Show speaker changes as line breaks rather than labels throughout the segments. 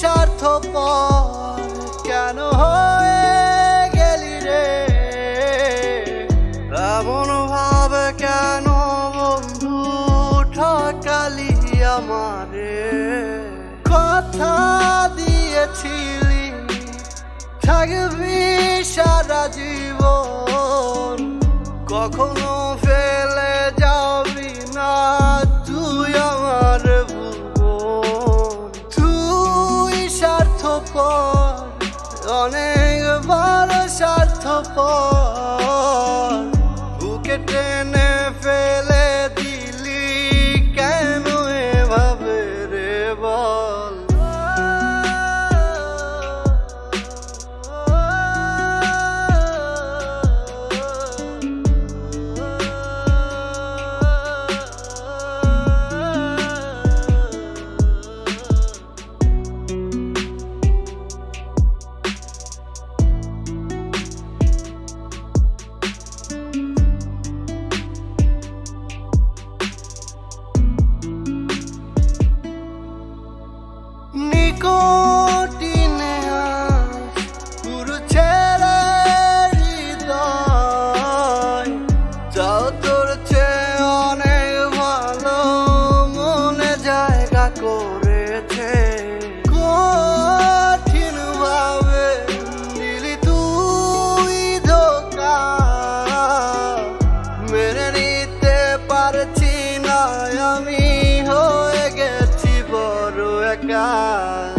স্বার্থপর কেন হয়ে গেলি রে? এমন ভাবে কেন বন্ধু ঠকালি আমারে? কথা দিয়েছিলি, থাকবি সারা জীবন। কখনো ফেলে যাবি না, তুই স্বার্থপর বড় স্বার্থপর। México. side.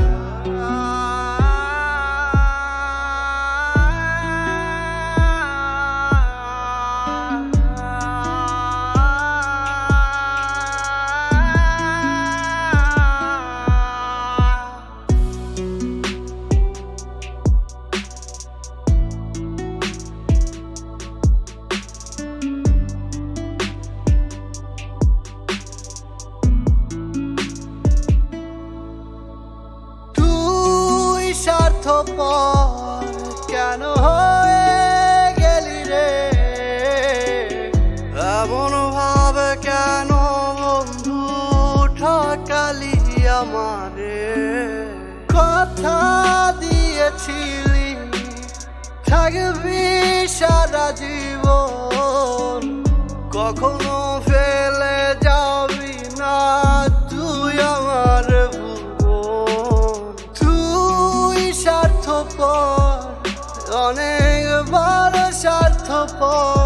স্বার্থপর কেন হয়ে গেলি রে? এমন ভাবে কেন বন্ধু ঠকালি আমারে? কথা দিয়েছিলি, থাকবি সারা জীবন। কখনো একবার স্বার্থপর।